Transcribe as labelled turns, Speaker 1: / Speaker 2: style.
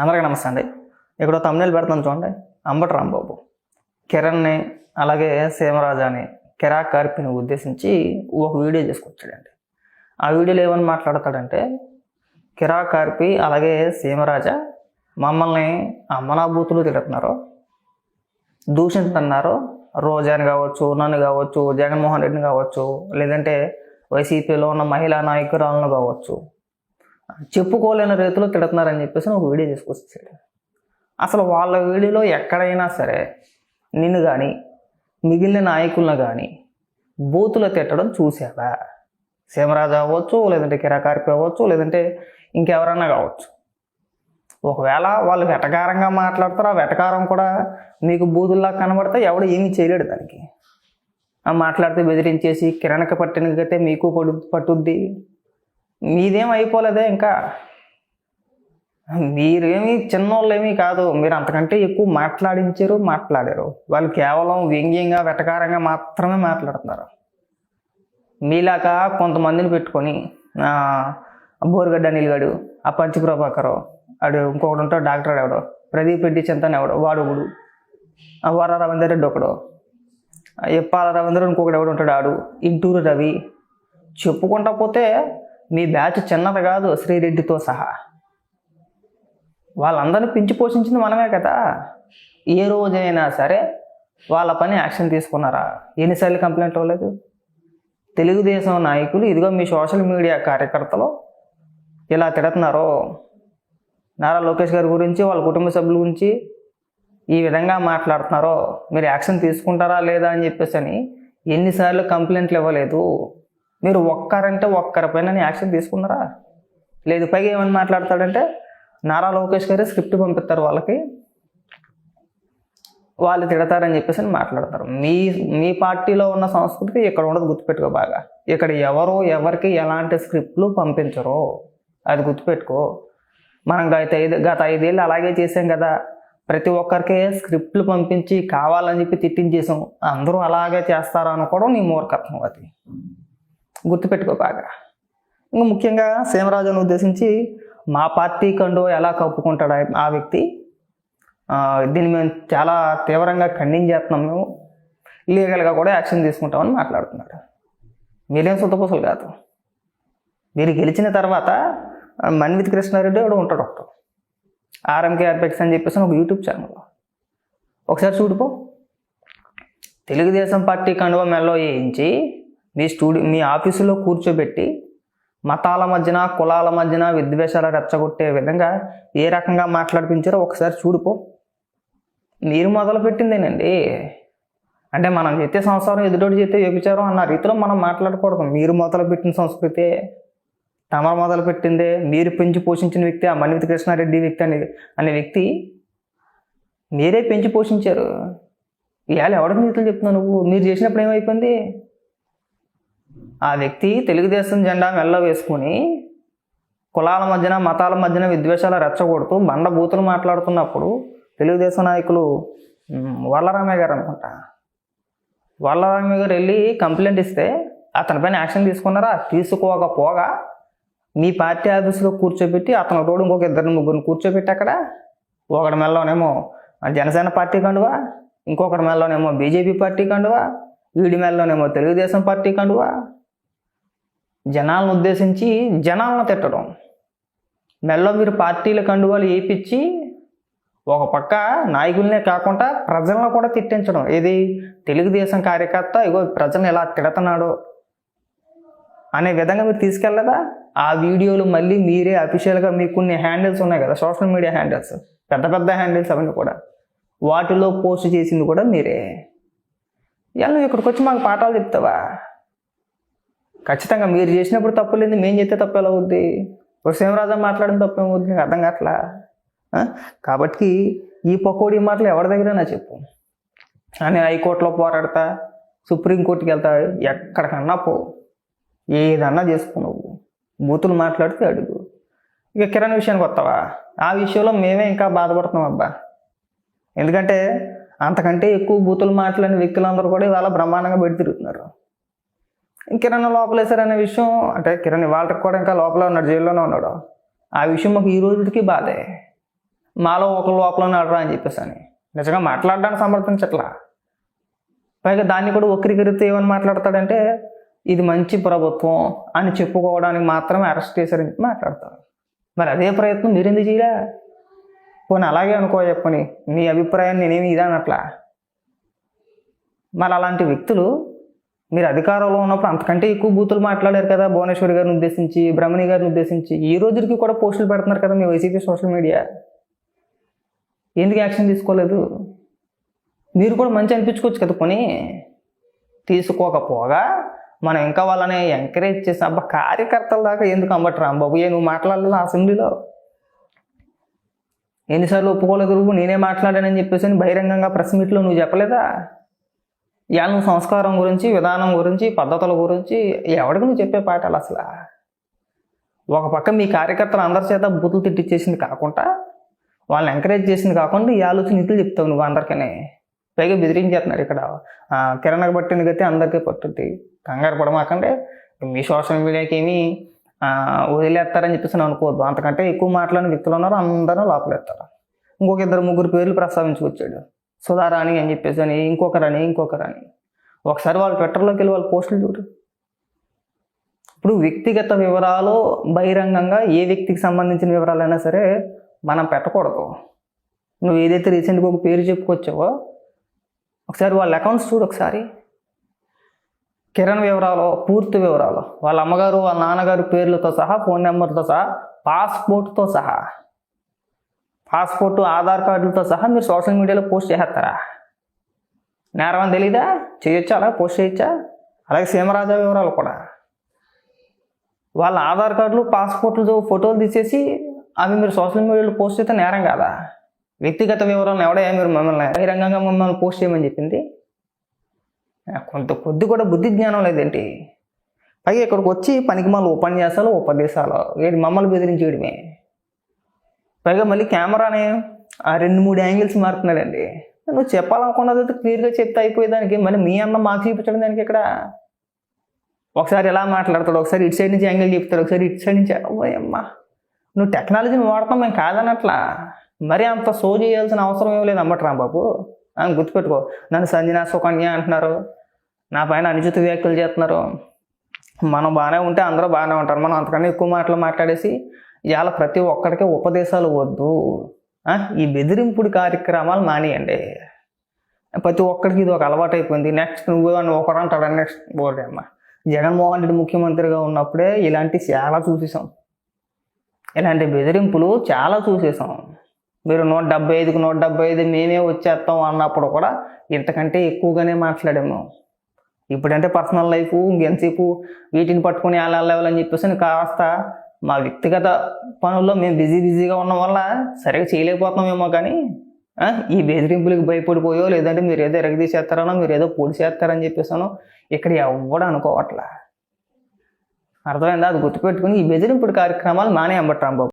Speaker 1: అందరికీ నమస్తే అండి. ఇక్కడ తమిళ పెడతాను చూడండి. అంబటి రాంబాబు. కిరణ్ని అలాగే సీమరాజాని కిరా కార్పిని ఉద్దేశించి ఒక వీడియో చేసుకొచ్చాడండి. ఆ వీడియోలో ఏమని మాట్లాడతాడంటే కిరా కార్పి అలాగే సీమరాజా మమ్మల్ని అమ్మనాభూతులు తిడుతున్నారు. దూషిస్తున్నారు రోజాని కావచ్చు నన్ను కావచ్చు జగన్మోహన్ రెడ్డిని కావచ్చు లేదంటే వైసీపీలో ఉన్న మహిళా నాయకురాలను కావచ్చు. చెప్పుకోలేని రీతిలో తిడుతున్నారని చెప్పేసి ఒక వీడియో తీసుకొచ్చాడు అసలు వాళ్ళ వీడియోలో ఎక్కడైనా సరే నిన్ను కానీ మిగిలిన నాయకులను కానీ బూతులు తిట్టడం చూసావా? సీమరాజు అవ్వచ్చు లేదంటే కిరాకార్పి అవ్వచ్చు లేదంటే ఇంకెవరన్నా కావచ్చు. ఒకవేళ వాళ్ళు వెటకారంగా మాట్లాడతారు ఆ వెటకారం కూడా మీకు బూతుల్లా కనబడితే ఎవడు ఏమీ చేయలేడు దానికి. ఆ మాట్లాడితే బెదిరించేసి కిరణక పట్టినకైతే మీకు పడు పట్టుద్ది. మీదేం అయిపోలేదే ఇంకా? మీరేమి చిన్నోళ్ళేమీ కాదు. మీరు అంతకంటే ఎక్కువ మాట్లాడించారు మాట్లాడారు. వాళ్ళు కేవలం వ్యంగ్యంగా వెటకారంగా మాత్రమే మాట్లాడుతున్నారు. మీలాగా కొంతమందిని పెట్టుకొని బోరుగడ్డ అనిల్ ఆ పంచప్రభాకరు ఆడు ఇంకొకడు ఉంటాడు డాక్టర్ ఎవడో ప్రదీప్ రెడ్డి చింతన్ ఎవడో వాడు ఒకడు ఆ వర రవీందర్ రెడ్డి ఒకడు ఎప్పాల రవీందర్ ఇంకొకడు ఎవడు ఉంటాడు ఆడు ఇంటూరు రవి. చెప్పుకుంటా పోతే మీ బ్యాచ్ చిన్నది కాదు శ్రీరెడ్డితో సహా. వాళ్ళందరినీ పెంచి పోషించింది మనమే కదా. ఏ రోజైనా సరే వాళ్ళ పని యాక్షన్ తీసుకున్నారా? ఎన్నిసార్లు కంప్లైంట్ అవ్వలేదు తెలుగుదేశం నాయకులు ఇదిగో మీ సోషల్ మీడియా కార్యకర్తలు ఇలా తిడుతున్నారో? నారా లోకేష్ గారి గురించి వాళ్ళ కుటుంబ సభ్యుల గురించి ఈ విధంగా మాట్లాడుతున్నారో? మీరు యాక్షన్ తీసుకుంటారా లేదా అని చెప్పేసి అని ఎన్నిసార్లు కంప్లైంట్లు ఇవ్వలేదు. మీరు ఒక్కరంటే ఒక్కరిపైన యాక్షన్ తీసుకున్నారా? లేదు పైగా ఏమని మాట్లాడతాడంటే నారా లోకేష్ గారే స్క్రిప్ట్ పంపిస్తారు వాళ్ళకి. వాళ్ళు తిడతారని చెప్పేసి అని మాట్లాడతారు. మీ మీ పార్టీలో ఉన్న సంస్కృతి ఇక్కడ ఉండదు గుర్తుపెట్టుకో బాగా. ఇక్కడ ఎవరు ఎవరికి ఎలాంటి స్క్రిప్ట్లు పంపించరు అది గుర్తుపెట్టుకో. మనం గత ఐదు గత ఐదేళ్ళు అలాగే చేసాం కదా. ప్రతి ఒక్కరికి స్క్రిప్ట్లు పంపించి కావాలని చెప్పి తిట్టించేసాం అందరూ అలాగే చేస్తారా అనుకోవడం నీ మూర్ఖత్వం అది. గుర్తుపెట్టుకో బాగా. ఇంకా ముఖ్యంగా సీమరాజును ఉద్దేశించి మా పార్టీ కండు ఎలా కప్పుకుంటాడు ఆ- వ్యక్తి దీన్ని మేము చాలా తీవ్రంగా ఖండించేస్తున్నాం మేము. లీగల్గా కూడా యాక్షన్ తీసుకుంటామని మాట్లాడుతున్నాడు. మీరేం సొంతపూసలు కాదు. మీరు గెలిచిన తర్వాత మన్విత్ కృష్ణారెడ్డి కూడా ఉంటాడు ఒకడు. ఆర్ఎంకే ఆర్పెక్స్ అని చెప్పేసి ఒక యూట్యూబ్ ఛానల్. ఒకసారి చూడుకో తెలుగుదేశం పార్టీ కండువ మెల్లో వేయించి మీ స్టూడియో మీ ఆఫీసులో కూర్చోబెట్టి మతాల మధ్యన కులాల మధ్యన విద్వేషాలు రెచ్చగొట్టే విధంగా ఏ రకంగా మాట్లాడిపించారో ఒకసారి చూడుకో మీరు మొదలుపెట్టిందేనండి? అంటే మనం చెప్తే సంసారం ఎదుటోటి చెప్తే వ్యభిచారం అన్న రీతిలో మనం మాట్లాడకూడదు. మీరు మొదలుపెట్టిన సంస్కృతి సంస్కృతే తమరు మొదలుపెట్టిందే మీరు పెంచి పోషించిన వ్యక్తి ఆ మన్విత కృష్ణారెడ్డి వ్యక్తి అనే అనే వ్యక్తి మీరే పెంచి పోషించారు. ఇవాళ ఎవరికి నీతులు చెప్తున్నావు నువ్వు? మీరు చేసినప్పుడు ఏమైపోయింది? ఆ వ్యక్తి తెలుగుదేశం జెండా మెల్ల వేసుకుని కులాల మధ్యన మతాల మధ్యన విద్వేషాలు రెచ్చగొడుతూ బండ బూతులు మాట్లాడుతున్నప్పుడు తెలుగుదేశం నాయకులు వల్లరామయ్య గారు అనుకుంటా. వల్లరామయ్య గారు వెళ్ళి కంప్లైంట్ ఇస్తే అతనిపైన యాక్షన్ తీసుకున్నారా? తీసుకోకపోగా మీ పార్టీ ఆఫీసులో కూర్చోబెట్టి అతను తోడు ఇంకొక ఇద్దరు ముగ్గురిని కూర్చోబెట్టి అక్కడ ఒకటి మెల్లోనేమో జనసేన పార్టీ కండువా? ఇంకొకటి మెల్లోనేమో బీజేపీ పార్టీ కండువా? వీడి మెల్లోనేమో తెలుగుదేశం పార్టీ కండువా? జనాలను ఉద్దేశించి జనాలను తిట్టడం. మెల్ల మీరు పార్టీల కండువాలు వేయించి ఒక పక్క నాయకులనే కాకుండా ప్రజలను కూడా తిట్టించడం. ఇది తెలుగుదేశం కార్యకర్త ఇగో ప్రజలను ఎలా తిడతన్నాడో అనే విధంగా మీరు తీసుకెళ్ళదా? ఆ వీడియోలు మళ్ళీ మీరే అఫీషియల్గా మీకు కొన్ని హ్యాండిల్స్ ఉన్నాయి కదా సోషల్ మీడియా హ్యాండిల్స్. పెద్ద పెద్ద హ్యాండిల్స్ అవన్నీ కూడా. వాటిలో పోస్ట్ చేసింది కూడా మీరే. ఇలా నువ్వు ఇక్కడికి వచ్చి మాకు పాఠాలు చెప్తావా? ఖచ్చితంగా మీరు చేసినప్పుడు తప్పు లేదు మేము చేస్తే తప్పు ఎలా అవుద్ది? ఇప్పుడు సింహరాజా మాట్లాడిన తప్పు ఏమవుద్ది నీకు అర్థం కావట్లా? కాబట్టి ఈ పకోడీ మాటలు ఎవరి దగ్గరైనా చెప్పు. అని హైకోర్టులో పోరాడతా సుప్రీంకోర్టుకి వెళ్తా ఎక్కడికన్నా పో. ఏదన్నా చేసుకో నువ్వు. బూతులు మాట్లాడితే అడుగు. ఇక కిరణ్ విషయానికి వస్తావా? ఆ విషయంలో మేమే ఇంకా బాధపడుతున్నాం అబ్బా. ఎందుకంటే అంతకంటే ఎక్కువ బూతులు మాట్లాడిన వ్యక్తులందరూ కూడా ఇవాళ బ్రహ్మాండంగా పెట్టి తిరుగుతున్నారు. కిరణ్ లోపల వేశారనే విషయం అంటే కిరణ్ వాళ్ళకి కూడా ఇంకా లోపల ఉన్నాడు జైల్లోనే ఉన్నాడు. ఆ విషయం మాకు ఈ రోజుకి బాధే. మాలో ఒక లోపల నడరా అని చెప్పేసి అని. నిజంగా మాట్లాడడానికి సమర్థించట్లా. పైగా దాన్ని కూడా వక్రీకరిస్తే ఏమని మాట్లాడతాడంటే ఇది మంచి ప్రభుత్వం అని చెప్పుకోవడానికి మాత్రమే అరెస్ట్ చేశారని చెప్పి మాట్లాడతారు. మరి అదే ప్రయత్నం మీరెందుకు చేయలే? పోనీ అలాగే అనుకో చెప్పని నీ అభిప్రాయాన్ని నేనేమి ఇదానట్లా? మరి అలాంటి వ్యక్తులు మీరు అధికారంలో ఉన్నప్పుడు అంతకంటే ఎక్కువ బూతులు మాట్లాడారు కదా భువనేశ్వరి గారిని ఉద్దేశించి బ్రహ్మణి గారిని ఉద్దేశించి. ఈ రోజుకి కూడా పోస్టులు పెడుతున్నారు కదా మీ వైసీపీ సోషల్ మీడియా. ఎందుకు యాక్షన్ తీసుకోలేదు? మీరు కూడా మంచి అనిపించుకోవచ్చు కదా కొని తీసుకోకపోగా మనం ఇంకా వాళ్ళని ఎంకరేజ్ చేసి అబ్బా కార్యకర్తల దాకా ఎందుకు అమ్మట్రా బాబు ఏ నువ్వు మాట్లాడలేదు అసెంబ్లీలో. ఎన్నిసార్లు ఒప్పుకోలేదు నువ్వు నేనే మాట్లాడానని చెప్పేసి బహిరంగంగా ప్రెస్ మీట్లో నువ్వు చెప్పలేదా? ఇవాళ సంస్కారం గురించి విధానం గురించి పద్ధతుల గురించి ఎవరికి నువ్వు చెప్పే పాఠాలు అసలు? ఒక పక్క మీ కార్యకర్తలు అందరి చేత బూతులు తిట్టిచ్చేసింది కాకుండా వాళ్ళని ఎంకరేజ్ చేసింది కాకుండా ఈ ఆలోచన నిధులు చెప్తావు నువ్వు అందరికనే. పైగా బెదిరించేస్తున్నారు ఇక్కడ. కిరణకు పట్టింది గతి అందరికీ పట్టుద్ది. కంగారు పడమాకంటే మీ సోషల్ మీడియాకి ఏమి వదిలేస్తారని చెప్పేసి నేను అనుకోవద్దు. అంతకంటే ఎక్కువ మాట్లాడిన వ్యక్తులు ఉన్నారు అందరూ లోపలేస్తారు. ఇంకొక ఇద్దరు ముగ్గురు పేర్లు ప్రస్తావించుకొచ్చాడు. సుధారాణి అని చెప్పేసి అని ఇంకొకరని ఇంకొకరని. ఒకసారి వాళ్ళు ట్విట్టర్లోకి వెళ్ళి వాళ్ళ పోస్టులు చూడు. ఇప్పుడు వ్యక్తిగత వివరాలు బహిరంగంగా ఏ వ్యక్తికి సంబంధించిన వివరాలైనా సరే మనం పెట్టకూడదు. నువ్వు ఏదైతే రీసెంట్గా ఒక పేరు చెప్పుకొచ్చావో ఒకసారి వాళ్ళ అకౌంట్స్ చూడు ఒకసారి. కిరణ్ వివరాలు పూర్తి వివరాలు. వాళ్ళ అమ్మగారు వాళ్ళ నాన్నగారు పేర్లతో సహా ఫోన్ నెంబర్తో సహా పాస్పోర్ట్తో సహా. పాస్పోర్ట్ ఆధార్ కార్డులతో సహా మీరు సోషల్ మీడియాలో పోస్ట్ చేసేస్తారా? నేరం అని తెలీదా? చేయొచ్చా అలా? పోస్ట్ చేయొచ్చా? అలాగే సీమరాజా వివరాలు కూడా. వాళ్ళ ఆధార్ కార్డులు పాస్పోర్ట్లు ఫోటోలు తీసేసి అవి మీరు సోషల్ మీడియాలో పోస్ట్ చేస్తే నేరం కాదా? వ్యక్తిగత వివరాలను ఎవడే మీరు మమ్మల్ని? బహిరంగంగా మమ్మల్ని పోస్ట్ చేయమని చెప్పింది? కొంత కొద్ది కూడా బుద్ధి జ్ఞానం లేదేంటి? పైగా ఇక్కడికి వచ్చి పనికి మళ్ళీ ఉపన్యాసాలు ఉపదేశాలు. వీడి మమ్మల్ని బెదిరించేయడమే. పైగా మళ్ళీ కెమెరాని ఆ రెండు మూడు యాంగిల్స్ మారుతున్నాడండి. నువ్వు చెప్పాలనుకున్నది క్లియర్గా చెప్తే అయిపోయేదానికి మళ్ళీ మీ అన్న మాకు చూపించడం దానికి ఇక్కడ ఒకసారి ఎలా మాట్లాడతాడు ఒకసారి ఇటు సైడ్ నుంచి యాంగిల్ చెప్తాడు ఒకసారి ఇటు సైడ్ నుంచి అమ్మా నువ్వు టెక్నాలజీని వాడతాం మేము కాదనట్లా మరి అంత సో చేయాల్సిన అవసరం ఏం లేదు అమ్మట్రా బాబు అని గుర్తుపెట్టుకో నన్ను సంజనా సుకన్య అంటున్నారు నా పైన అనుచిత వ్యాఖ్యలు చేస్తున్నారు. మనం బాగానే ఉంటే అందరూ బాగానే ఉంటారు మనం అంతకన్నా ఎక్కువ మాటలు మాట్లాడేసి ఇవాళ ప్రతి ఒక్కడికి ఉపదేశాలు వద్దు. ఈ బెదిరింపుడు కార్యక్రమాలు మానేయండి. ప్రతి ఒక్కడికి ఇది ఒక అలవాటు అయిపోయింది నెక్స్ట్ నువ్వు అని ఒకడు అంటాడు నెక్స్ట్ బోర్డే అమ్మ. జగన్మోహన్ రెడ్డి ముఖ్యమంత్రిగా ఉన్నప్పుడే ఇలాంటి చాలా చూసేసాం ఇలాంటి బెదిరింపులు చాలా చూసేసాం మీరు నూట డెబ్బై ఐదుకు నూట డెబ్బై ఐదు మేమే వచ్చేస్తాం అన్నప్పుడు కూడా ఇంతకంటే ఎక్కువగానే మాట్లాడాము. ఇప్పుడంటే పర్సనల్ లైఫ్ ఇంకెంతసేపు వీటిని పట్టుకుని అలా లేవాలని చెప్పేసి నేను కాస్త మా వ్యక్తిగత పనుల్లో మేము బిజీ బిజీగా ఉండడం వల్ల సరిగా చేయలేకపోతున్నామేమో కానీ ఈ బెదిరింపులకు భయపడిపోయో లేదంటే మీరు ఏదో ఎరగదీసేస్తారనో మీరు ఏదో పొడి చేస్తారని చెప్పేసానో. ఇక్కడ ఎవ్వడు అనుకోవట్లా? అర్థమైందా? అది గుర్తుపెట్టుకుని ఈ బెదిరింపుడు కార్యక్రమాలు మానే అంబట్రాంబాబు